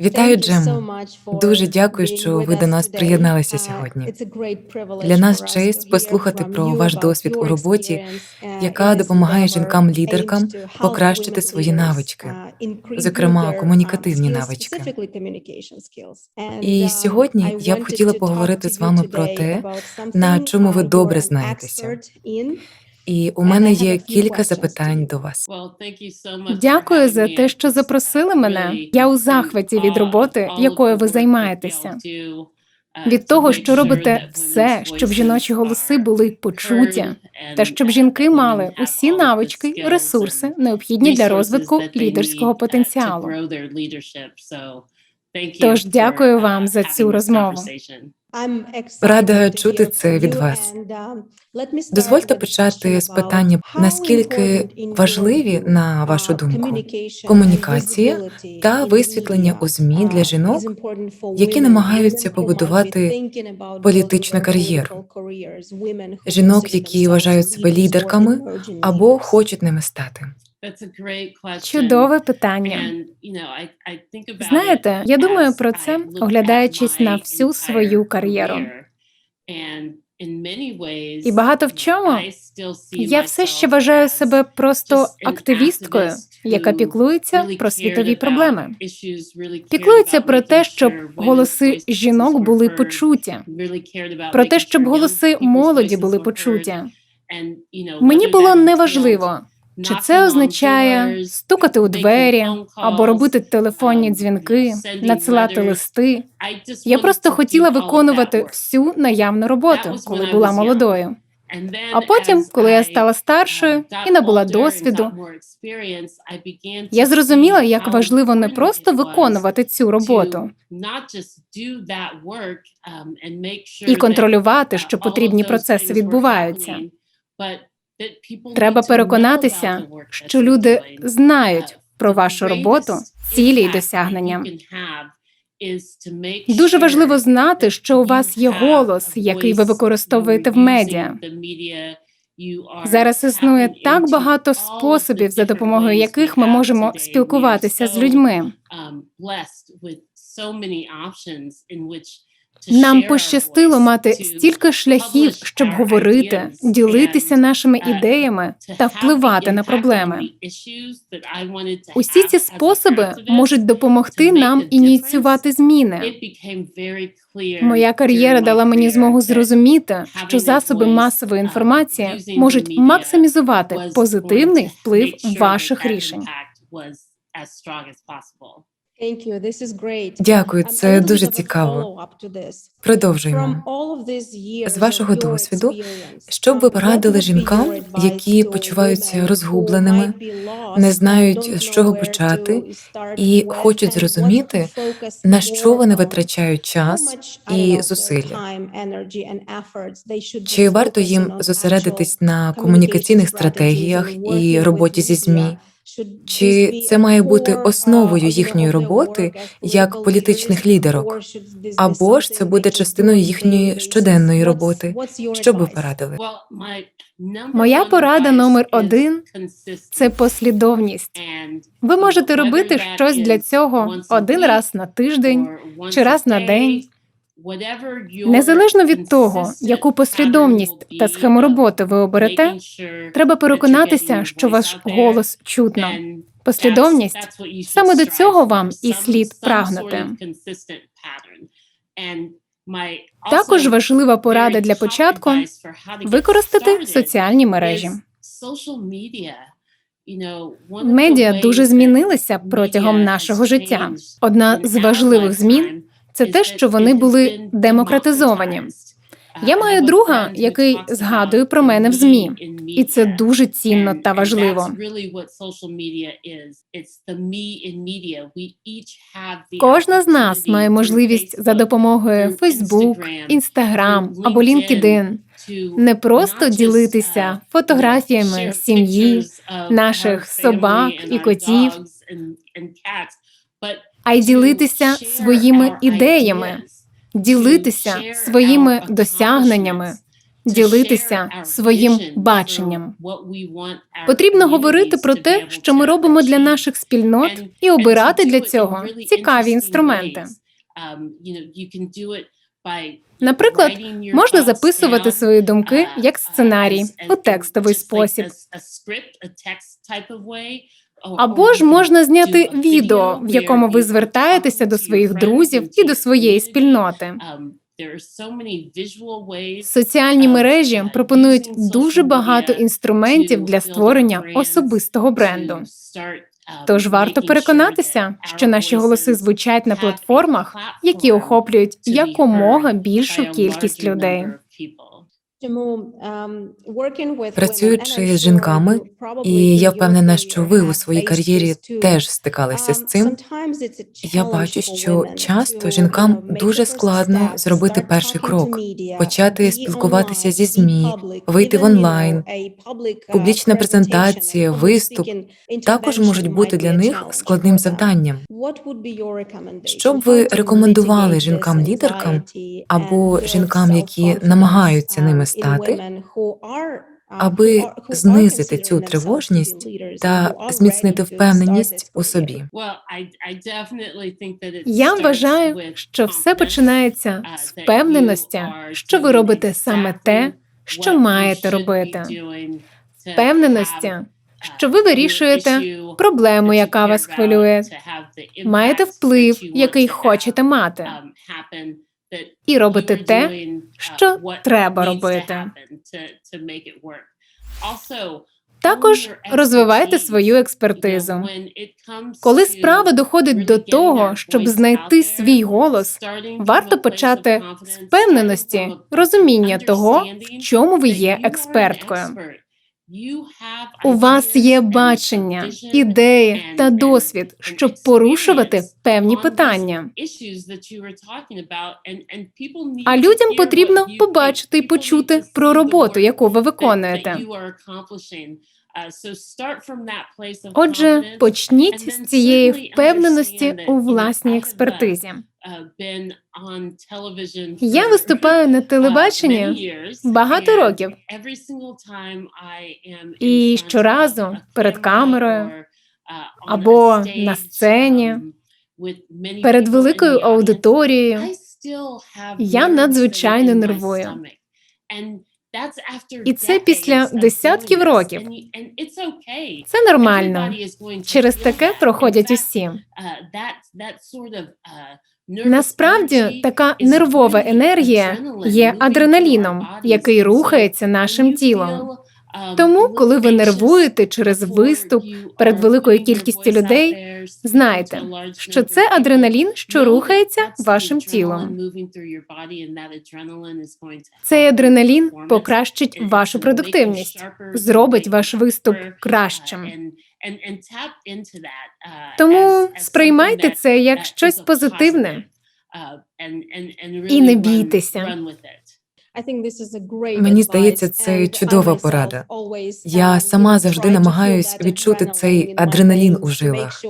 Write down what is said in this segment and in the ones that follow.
Вітаю, Джему. Дуже дякую, що ви до нас приєдналися сьогодні. Для нас честь послухати про ваш досвід у роботі, яка допомагає жінкам-лідеркам покращити свої навички, зокрема комунікативні навички. І сьогодні я б хотіла поговорити з вами про те, на чому ви добре знаєтеся. І у мене є кілька запитань до вас. Дякую за те, що запросили мене. Я у захваті від роботи, якою ви займаєтеся. Від того, що робите все, щоб жіночі голоси були почуті, та щоб жінки мали усі навички і ресурси, необхідні для розвитку лідерського потенціалу. Тож дякую вам за цю розмову. Рада чути це від вас. Дозвольте почати з питання, наскільки важливі, на вашу думку, комунікація та висвітлення у ЗМІ для жінок, які намагаються побудувати політичну кар'єру, жінок, які вважають себе лідерками або хочуть ними стати. Чудове питання. Знаєте, я думаю про це, оглядаючись на всю свою кар'єру. І багато в чому я все ще вважаю себе просто активісткою, яка піклується про світові проблеми. Піклується про те, щоб голоси жінок були почуті, про те, щоб голоси молоді були почуті. Мені було неважливо, чи це означає стукати у двері або робити телефонні дзвінки, надсилати листи. Я просто хотіла виконувати всю наявну роботу, коли була молодою. А потім, коли я стала старшою і набула досвіду, Я зрозуміла, як важливо не просто виконувати цю роботу і контролювати, що потрібні процеси відбуваються. Треба переконатися, що люди знають про вашу роботу, цілі й досягнення. Дуже важливо знати, що у вас є голос, який ви використовуєте в медіа. Зараз існує так багато способів, за допомогою яких ми можемо спілкуватися з людьми. Нам пощастило мати стільки шляхів, щоб говорити, ділитися нашими ідеями та впливати на проблеми. Усі ці способи можуть допомогти нам ініціювати зміни. Моя кар'єра дала мені змогу зрозуміти, що засоби масової інформації можуть максимізувати позитивний вплив ваших рішень. Дякую, це дуже цікаво. Продовжуємо. З вашого досвіду, що б ви порадили жінкам, які почуваються розгубленими, не знають, з чого почати, і хочуть зрозуміти, на що вони витрачають час і зусилля? Чи варто їм зосередитись на комунікаційних стратегіях і роботі зі ЗМІ? Чи це має бути основою їхньої роботи як політичних лідерок? Або ж це буде частиною їхньої щоденної роботи? Що б ви порадили? Моя порада номер один це послідовність. Ви можете робити щось для цього один раз на тиждень чи раз на день. Незалежно від того, яку послідовність та схему роботи ви оберете, треба переконатися, що ваш голос чутно. Послідовність саме до цього вам і слід прагнути. Також важлива порада для початку використати соціальні мережі. Медіа дуже змінилися протягом нашого життя. Одна з важливих змін це те, що вони були демократизовані. Я маю друга, який згадує про мене в змі, і це дуже цінно та важливо. Кожна з нас має можливість за допомогою Facebook, Instagram або LinkedIn не просто ділитися фотографіями сім'ї, наших собак і котів, а й ділитися своїми ідеями, ділитися своїми досягненнями, ділитися своїм баченням. Потрібно говорити про те, що ми робимо для наших спільнот, і обирати для цього цікаві інструменти. Наприклад, можна записувати свої думки як сценарій у текстовий спосіб. Або ж можна зняти відео, в якому ви звертаєтеся до своїх друзів і до своєї спільноти. Соціальні мережі пропонують дуже багато інструментів для створення особистого бренду. Тож варто переконатися, що наші голоси звучать на платформах, які охоплюють якомога більшу кількість людей. Працюючи з жінками, і я впевнена, що ви у своїй кар'єрі теж стикалися з цим. Я бачу, що часто жінкам дуже складно зробити перший крок, почати спілкуватися зі ЗМІ, вийти в онлайн. Публічна презентація, виступ також можуть бути для них складним завданням. Що б ви рекомендували жінкам-лідеркам або жінкам, які намагаються ними стати, аби знизити цю тривожність та зміцнити впевненість у собі. Я вважаю, що все починається з впевненості, що ви робите саме те, що маєте робити. Впевненості, що ви вирішуєте проблему, яка вас хвилює, маєте вплив, який хочете мати, і робите те, що треба робити. Також розвивайте свою експертизу. Коли справа доходить до того, щоб знайти свій голос, варто почати з впевненості, розуміння того, в чому ви є експерткою. У вас є бачення, ідеї та досвід, щоб порушувати певні питання. А людям потрібно побачити і почути про роботу, яку ви виконуєте. Отже, почніть з цієї впевненості у власній експертизі. Я виступаю на телебаченні багато років. І щоразу перед камерою або на сцені, перед великою аудиторією, я надзвичайно нервую. І це після десятків років. Це нормально. Через таке проходять усі. Насправді така нервова енергія є адреналіном, який рухається нашим тілом. Тому, коли ви нервуєте через виступ перед великою кількістю людей, знайте, що це адреналін, що рухається вашим тілом. Цей адреналін покращить вашу продуктивність, зробить ваш виступ кращим. Тому сприймайте це як щось позитивне і не бійтеся. Мені здається, це чудова порада. Я сама завжди намагаюсь відчути цей адреналін у жилах.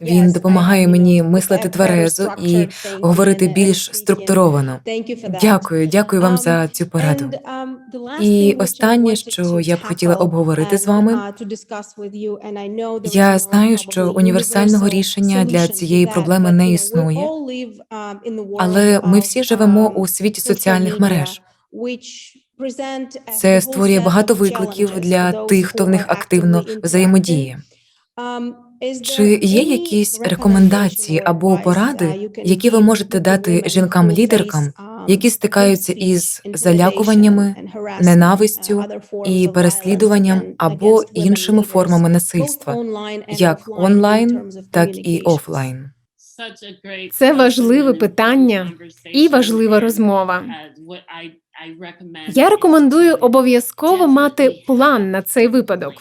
Він допомагає мені мислити тверезо і говорити більш структуровано. Дякую, дякую вам за цю пораду. І останнє, що я б хотіла обговорити з вами, я знаю, що універсального рішення для цієї проблеми не існує, але ми всі живемо у світі соціальних мереж. Це створює багато викликів для тих, хто в них активно взаємодіє. Чи є якісь рекомендації або поради, які ви можете дати жінкам-лідеркам, які стикаються із залякуваннями, ненавистю і переслідуванням або іншими формами насильства, як онлайн, так і офлайн? Це важливе питання і важлива розмова. Я рекомендую обов'язково мати план на цей випадок.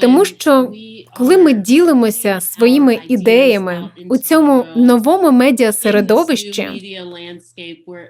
Тому що коли ми ділимося своїми ідеями у цьому новому медіасередовищі,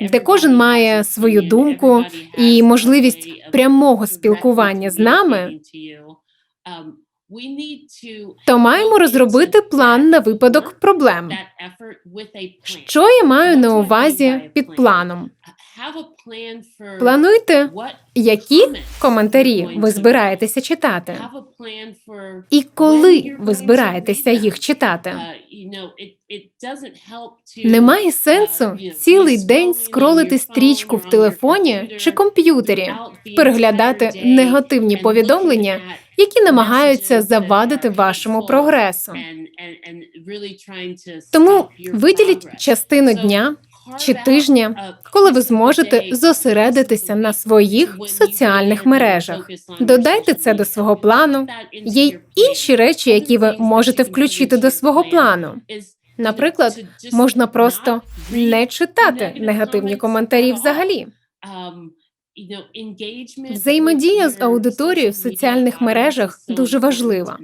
де кожен має свою думку і можливість прямого спілкування з нами, то маємо розробити план на випадок проблем. Що я маю на увазі під планом? Плануйте, які коментарі ви збираєтеся читати, і коли ви збираєтеся їх читати. Немає сенсу цілий день скролити стрічку в телефоні чи комп'ютері, переглядати негативні повідомлення, які намагаються завадити вашому прогресу. Тому виділіть частину дня чи тижня, коли ви зможете зосередитися на своїх соціальних мережах. Додайте це до свого плану. Є й інші речі, які ви можете включити до свого плану. Наприклад, можна просто не читати негативні коментарі взагалі. Взаємодія з аудиторією в соціальних мережах дуже важлива.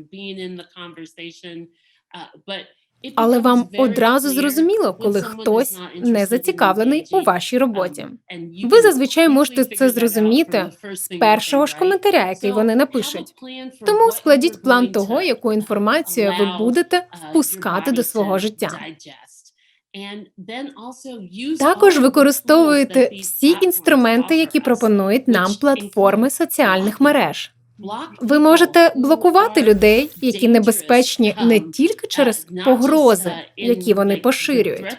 Але вам одразу зрозуміло, коли хтось не зацікавлений у вашій роботі. Ви зазвичай можете це зрозуміти з першого ж коментаря, який вони напишуть. Тому складіть план того, яку інформацію ви будете впускати до свого життя. Також використовуйте всі інструменти, які пропонують нам платформи соціальних мереж. Ви можете блокувати людей, які небезпечні не тільки через погрози, які вони поширюють,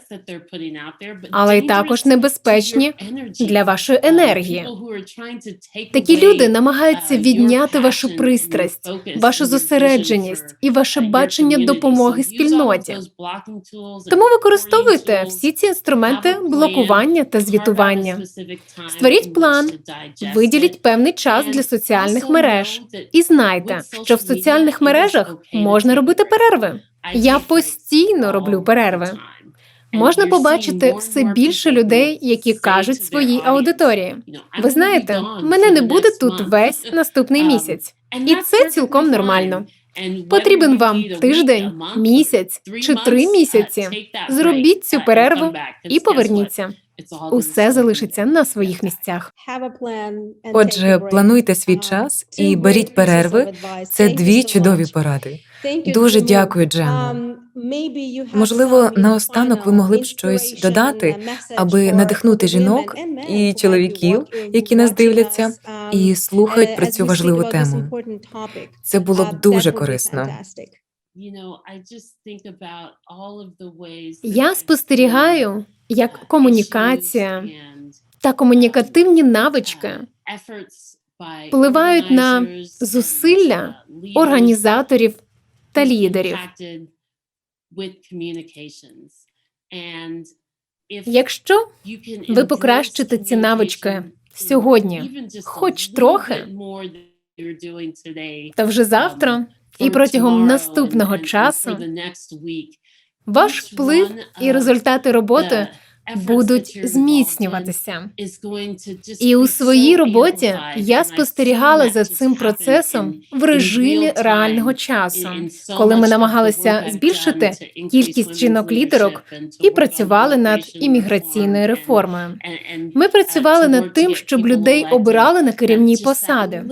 але й також небезпечні для вашої енергії. Такі люди намагаються відняти вашу пристрасть, вашу зосередженість і ваше бачення допомоги спільноті. Тому використовуйте всі ці інструменти блокування та звітування. Створіть план, виділіть певний час для соціальних мереж. І знайте, що в соціальних мережах можна робити перерви. Я постійно роблю перерви. Можна побачити все більше людей, які кажуть своїй аудиторії. Ви знаєте, мене не буде тут весь наступний місяць, і це цілком нормально. Потрібен вам тиждень, місяць чи три місяці. Зробіть цю перерву і поверніться. Усе залишиться на своїх місцях. Отже, плануйте свій час і беріть перерви. Це дві чудові поради. Дуже дякую, Джемо. Можливо, наостанок ви могли б щось додати, аби надихнути жінок і чоловіків, які нас дивляться, і слухають про цю важливу тему. Це було б дуже корисно. Я спостерігаю, як комунікація та комунікативні навички впливають на зусилля організаторів та лідерів. Якщо ви покращите ці навички сьогодні, хоч трохи, то вже завтра і протягом наступного часу ваш вплив і результати роботи будуть зміцнюватися. І у своїй роботі я спостерігала за цим процесом в режимі реального часу, коли ми намагалися збільшити кількість жінок-лідерок і працювали над імміграційною реформою. Ми працювали над тим, щоб людей обирали на керівні посади.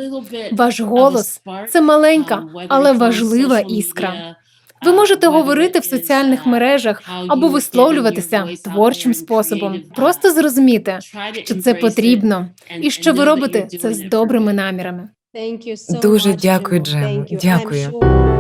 Ваш голос це маленька, але важлива іскра. Ви можете говорити в соціальних мережах або висловлюватися творчим способом. Просто зрозуміти, що це потрібно, і що ви робите це з добрими намірами. Дуже дякую, Джему. Дякую.